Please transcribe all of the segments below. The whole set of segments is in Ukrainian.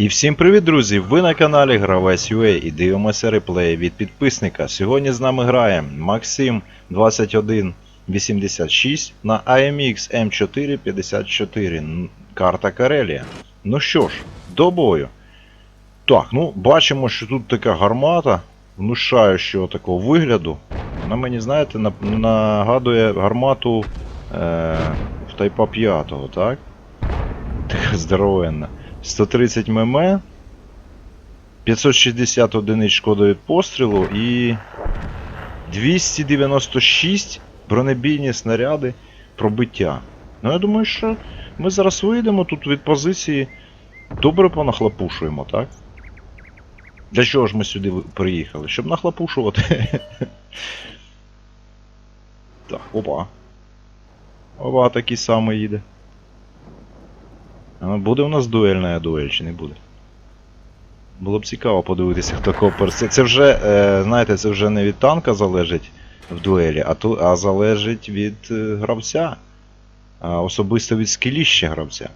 І всім привіт, друзі! Ви на каналі Гравець UA і дивимося реплеї від підписника. Сьогодні з нами грає Максим 2186 на AMX M454. Карта Карелія. Ну що ж, до бою. Так, ну бачимо, що тут така гармата внушаючого такого вигляду. Вона мені, знаєте, нагадує гармату е, в Тайпа 5, так? Така здоровенна. 130 мм, 560 одиниць шкоди від пострілу і 296 бронебійні снаряди пробиття. Ну я думаю, що ми зараз вийдемо тут від позиції, добре понахлопушуємо, так? Для чого ж ми сюди приїхали? Щоб нахлопушувати. Так, опа. Опа, такий самий їде. А буде у нас дуельна дуель чи не буде? Було б цікаво подивитися, хто кого персе. Це вже, е, знаєте, це вже не від танка залежить в дуелі, а, ту, а залежить від е, гравця. А особисто від скіліща гравця.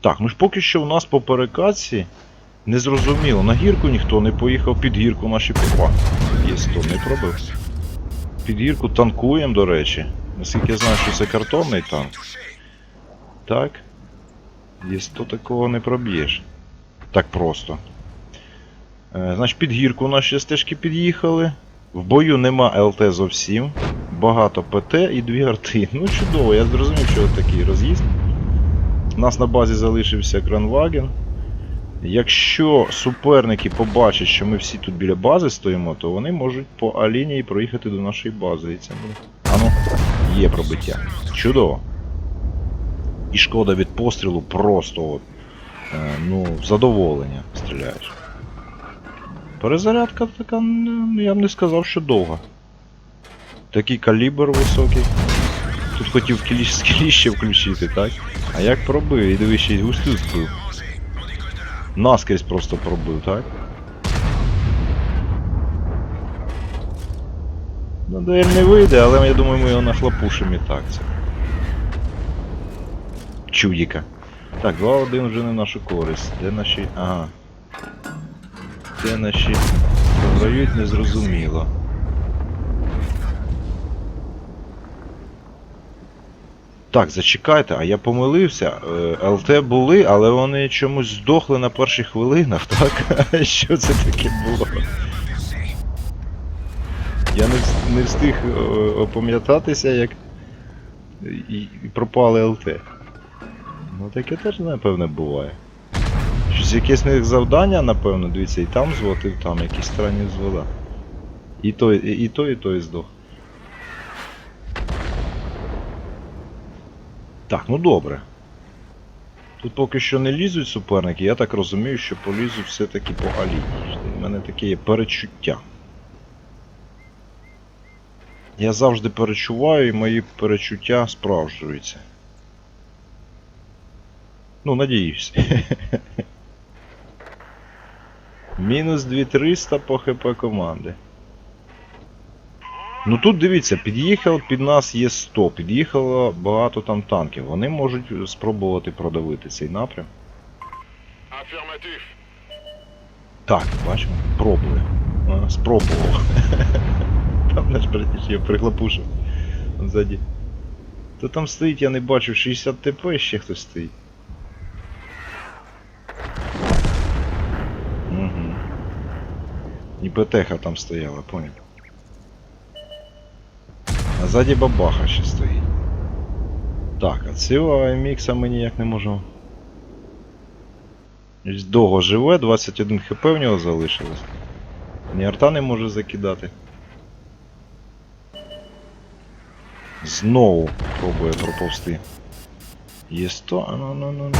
Так, ну ж поки що у нас по перекатці незрозуміло. На гірку ніхто не поїхав, під гірку наші попа. Є 100, не пробив. Під гірку танкуємо, до речі. Наскільки я знаю, що це картонний танк. Так. Є 100 такого не проб'єш. Так просто. Е, значить, під гірку наші стежки під'їхали. В бою нема ЛТ зовсім. Багато ПТ і дві арти. Ну чудово, я зрозумів, що такий роз'їзд. У нас на базі залишився Кранваген. Якщо суперники побачать, що ми всі тут біля бази стоїмо, то вони можуть по А-лінії проїхати до нашої бази. І це буде. Ану, є пробиття. Чудово. І шкода від пострілу просто от, е, ну, задоволення стріляєш. Перезарядка така, ну, я б не сказав, що довга. Такий калібр високий. Тут хотів кіліш включити, так? А як пробив? І дивись, ще й густу збив. Наскрізь просто пробив, так? Ну, дуель не вийде, але я думаю, ми його нахлопушимо і так. Це. Чудіка. Так, 2-1 вже не нашу користь. Де наші. Ага. Де наші програють незрозуміло. Так, зачекайте, а я помилився. Е, ЛТ були, але вони чомусь здохли на перших хвилинах, так? Що це таке було? Я не, встиг е, опам'ятатися, як і, і пропали ЛТ. Ну таке теж, напевне, буває. Щось якесь них завдання, напевно, дивіться, і там звод, там якісь странні звода. І той, і, і той, і той здох. Так, ну добре. Тут поки що не лізуть суперники, я так розумію, що полізуть все-таки по Аліні. У мене таке є перечуття. Я завжди перечуваю і мої перечуття справджуються. Ну, надіюсь. Мінус 2300 по ХП команди. Ну тут дивіться, під'їхав, під нас є 100, під'їхало багато там танків. Вони можуть спробувати продавити цей напрям. Affirmatif. Так, бачимо, пробує. А, спробував. Там наш братіш я прихлопушив. Ззаді. То там стоїть, я не бачу, 60 ТП ще хтось стоїть. І ПТХа там стояла, понял. А ззаді бабаха ще стоїть. Так, а цього AMX ми ніяк не можемо. Ось Довго живе, 21 хп в нього залишилось. Ні арта не може закидати. Знову пробує проповсти. Є 100, а ну ну ну. ну.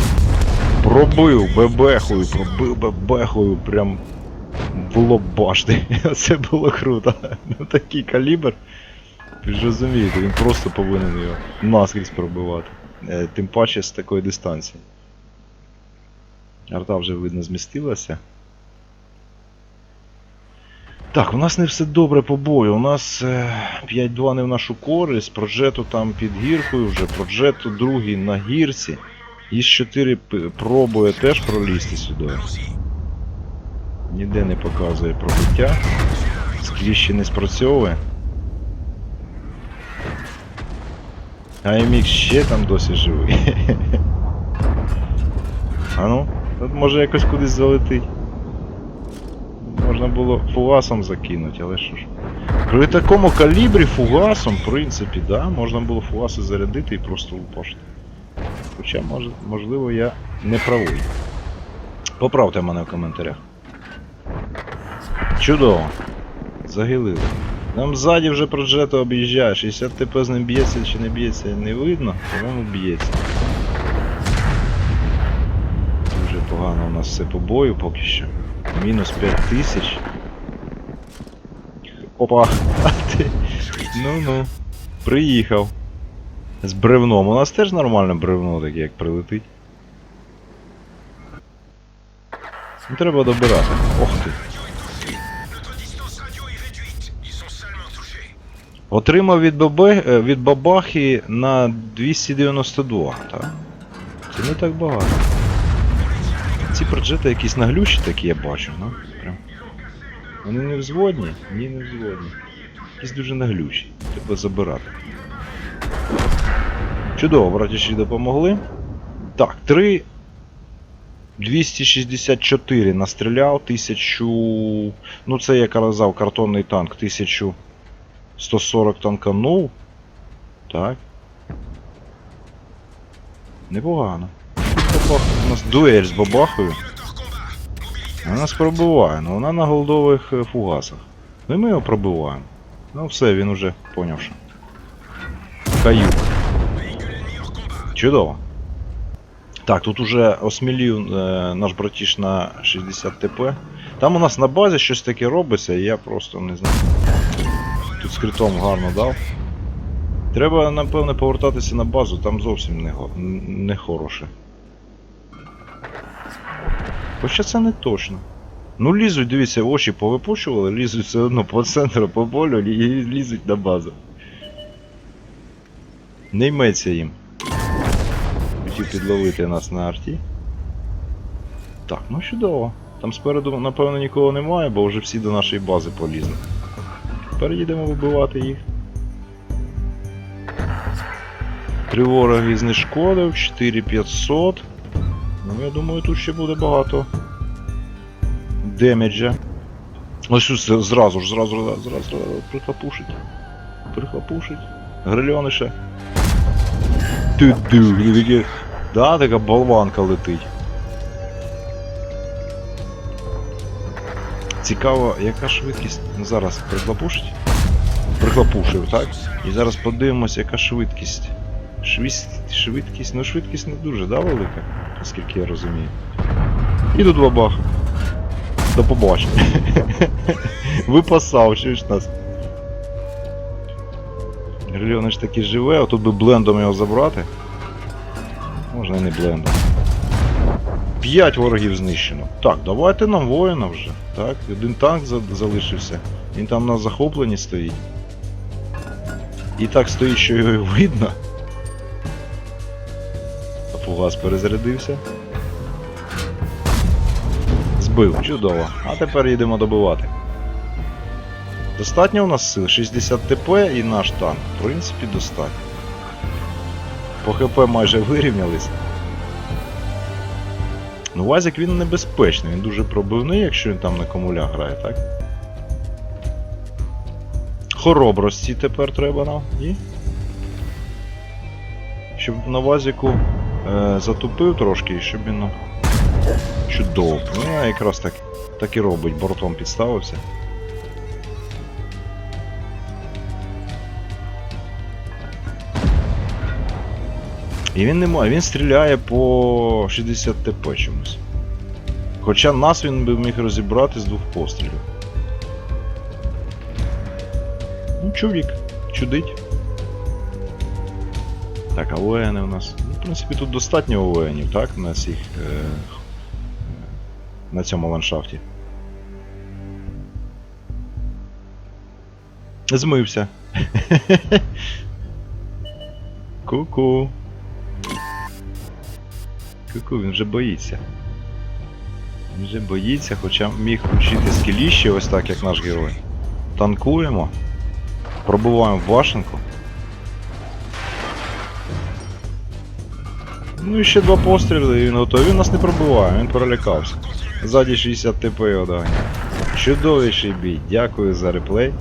Пробив бебехою, пробив бебехою, прям лоб башти. Це було круто. Ну такий калібр. Ви ж розумієте, він просто повинен його наскрізь пробивати. Е, Тим паче з такої дистанції. Арта вже видно змістилася. Так, у нас не все добре по бою. У нас е, 5-2 не в нашу користь, проджету там під гіркою вже, проджету другий на гірці. Іс-4 пробує теж пролізти сюди. Ніде не показує пробиття. Скліщі не спрацьовує. АМХ ще там досі живий. А ну, тут може якось кудись залетить. Можна було фугасом закинути, але що ж. При такому калібрі фугасом, в принципі, да, можна було фугаси зарядити і просто лупашити. Хоча, може, можливо, я не правий. Поправте мене в коментарях. Чудово. Загилили. Нам ззаді вже проджета об'їжджає, 60 ТП з ним б'ється чи не б'ється, не видно, по-моєму б'ється. Дуже погано у нас все по бою поки що. Мінус 5 тисяч. Опа! А ти. Ну-ну. Приїхав. З бревном. У нас теж нормальне бревно таке, як прилетить. Ну, треба добирати. Ох ти. Отримав від, бабе, е, від бабахи на 292, так? Це не так багато. Ці проджети якісь наглющі такі я бачу, ну. Прям. Вони не взводні? Ні, не взводні. Якісь дуже наглючі. Треба забирати. Чудово, братіші допомогли. Так, 3. 264 настріляв, 1000. Ну це я казав, картонний танк, 1000. 140 танканув. Так. Непогано. У нас дуель з бабахою. Вона нас пробиває, але вона на голдових е, фугасах. Ну і ми його пробиваємо. Ну все, він уже поняв, що. Каюк. Чудово. Так, тут уже осмілів е, наш братіш на 60 ТП. Там у нас на базі щось таке робиться, і я просто не знаю. Тут скритом гарно дав. Треба, напевне, повертатися на базу, там зовсім не, не хороше. Хоча це не точно. Ну лізуть, дивіться, очі повипущували, лізуть все одно по центру, по полю і лізуть на базу. Не йметься їм. Хотів підловити нас на арті. Так, ну чудово. Там спереду, напевно, нікого немає, бо вже всі до нашої бази полізли. Тепер їдемо вибивати їх. Три вороги знешкодив, 4500. Ну, я думаю, тут ще буде багато демеджа. Ось ось зразу ж, зразу, зразу, зразу, прихлопушить. Прихлопушить. Грильонише. І. Да, така болванка летить. Цікаво, яка швидкість. Зараз прихлопушить. Прихлопушив, так? І зараз подивимося, яка швидкість. Швидкість, швидкість, ну швидкість не дуже, да, велика, наскільки я розумію. І тут бабах. До побачення. Випасав, чуєш нас. Грильони ж таки живе, а тут би блендом його забрати. Можна і не блендом. П'ять ворогів знищено. Так, давайте нам воїна вже. Так, один танк за- залишився. Він там на захопленні стоїть. І так стоїть, що його видно. А Фугас перезарядився. Збив, чудово. А тепер їдемо добивати. Достатньо у нас сил? 60 ТП і наш танк. В принципі, достатньо. По ХП майже вирівнялись. Ну, Вазик він небезпечний, він дуже пробивний, якщо він там на комуля грає, так? Хоробрості тепер треба нам. І. Щоб на Вазіку е, затупив трошки, і щоб він. Чудово. Ну, якраз так, так і робить, бортом підставився. І він не має, він стріляє по 60 ТП чомусь. Хоча нас він би міг розібрати з двох пострілів. Ну, чувік, чудить. Так, а ОН у нас. Ну, в принципі, тут достатньо ОНів, так? На. Е, е, на цьому ландшафті. Змився. Ку-ку. Ку-ку, він вже боїться. Він вже боїться, хоча міг включити скеліще ось так, як наш герой. Танкуємо. Пробуваємо в башенку. Ну і ще два постріли, і він готовий. Він нас не пробиває, він перелякався. Ззаді 60 ТП його. Чудовіший бій. Дякую за реплей.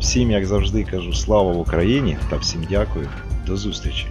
Всім, як завжди, кажу слава в Україні та всім дякую. До зустрічі.